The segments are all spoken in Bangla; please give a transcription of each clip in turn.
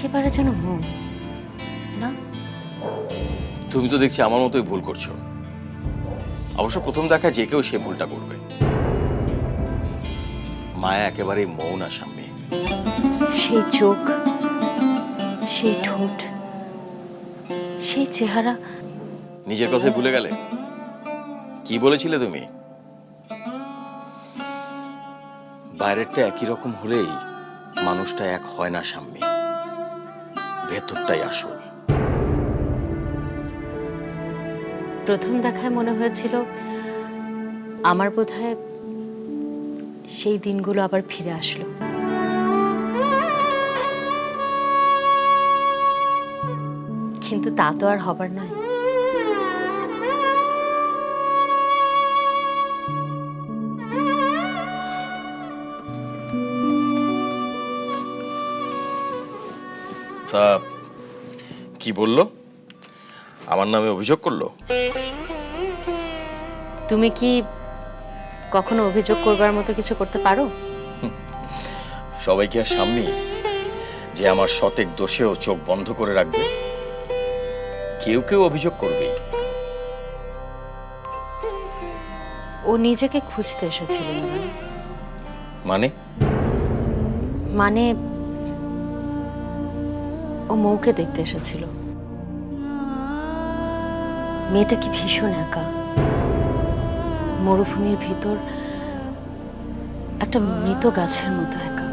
একেবারে যেন মৌ না? তুমি তো দেখছি আমার মতোই ভুল করছ। অবশ্য প্রথম দেখা যে কেউ সে ভুলটা করবে। মায়া একেবারেই মৌন আসামি সেই চোখ সেই ঠোঁট সেই চেহারা। নিজের কথাই ভুলে গেলে? কি বলেছিলে তুমি? বাইরেরটা একই রকম হলেই মানুষটা এক হয় না সাম্যে। ভেতরটাই আসল। প্রথম দেখায় মনে হয়েছিল আমার বোধ সেই দিনগুলো আবার ফিরে আসলো। কিন্তু তা তো আর হবার নয়। তা কি বলল? আমার নামে অভিযোগ করল? তুমি কি কখনো অভিযোগ করবার মতো কিছু করতে পারো? সবাই কি আর সামনে যে আমার শতেক দোষেও চোখ বন্ধ করে রাখবে কেউ কেউ অভিযোগ করবে। ও নিজেকে খুঁজতে এসেছিল মানে? মানে ও মৌকে দেখতে এসেছিল। মেয়েটা কি ভীষণ একা? মরুভূমির ভিতর একটা মৃত গাছের মতো একা।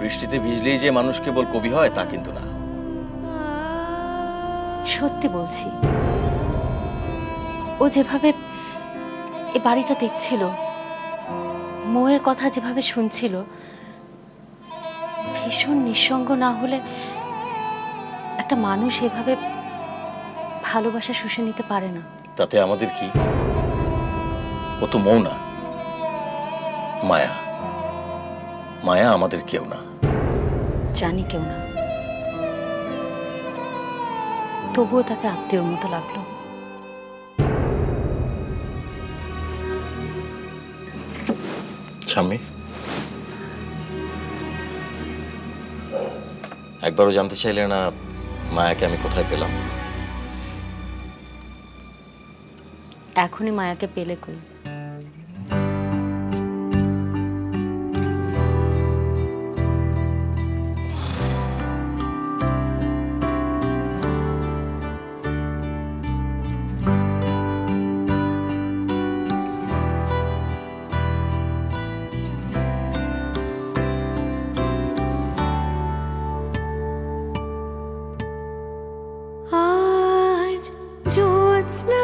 বৃষ্টিতে ভিজলেই যে মানুষ কেবল কবি হয় তা কিন্তু না। সত্যি বলছি ও যেভাবে এ বাড়িটা দেখছিল মৌয়ের কথা যেভাবে শুনছিল ভীষণ নিঃসঙ্গ না হলে একটা মানুষ এভাবে ভালোবাসা শুষে নিতে পারে না। তাতে আমাদের কি? ও তো মৌ না মায়া। মায়া আমাদের কেউ না। জানি কেউ না। তবুও তাকে আত্মীয়র মতো লাগল। স্বামী? একবারও জানতে চাইলে না মায়াকে আমি কোথায় পেলাম? এখনই মায়াকে পেলে কই? It's not.